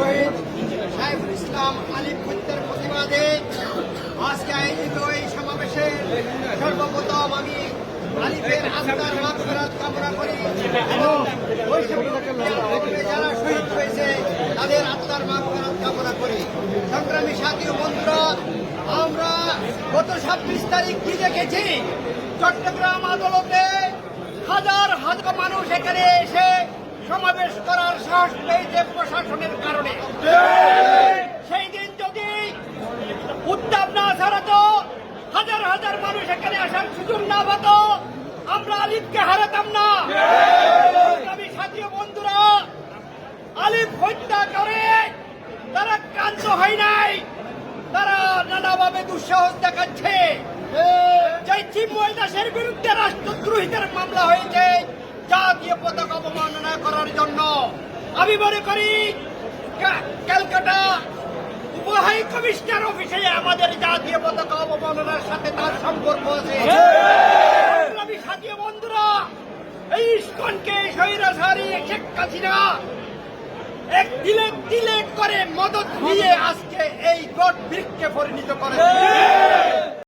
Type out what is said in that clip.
শহীদ ইসলাম আলিম প্রতিবাদে আজকে আয়োজিত এই সমাবেশে সর্বপ্রথম আমি আলিফের আত্মার মাগফিরাত কামনা করি এবং যারা শহীদ হয়েছে, তাদের আত্মার মাগফিরাত কামনা করি। সংগ্রামী সাথী বন্ধুরা, আমরা গত ছাব্বিশ তারিখ কি দেখেছি? চট্টগ্রাম আদালতে হাজার হাজার মানুষ এখানে এসে সমাবেশ করার সাহস পেয়েছে প্রশাসনের কারণে। সেই দিন যদি উত্তাপ না ছাড়াতো হাজার হাজার মানুষ এখানে আসার সুযোগ না পাত আমরা আলিফকে হারাতাম না। আমি সাথী বন্ধুরা আলিফ হত্যা করে তারা কান্ত হয় নাই তারা নানাভাবে দুঃসাহস দেখাচ্ছে। জয় চিন্ময় দাসের বিরুদ্ধে রাষ্ট্রদ্রোহিতার মামলা হয়েছে। আমি মনে করি ক্যালকাটা উপহাই কমিশনার অফিসে আমাদের জাতীয় পতাকা অবমাননার সাথে তার সম্পর্ক আছে। আমি সাথী বন্ধুরা এই ইস্কনকে স্বৈরাচারী শেখ হাসিনা এক তিলে তিলে করে মদত দিয়ে আজকে এই গট বৃক্ষে পরিণত করেছে।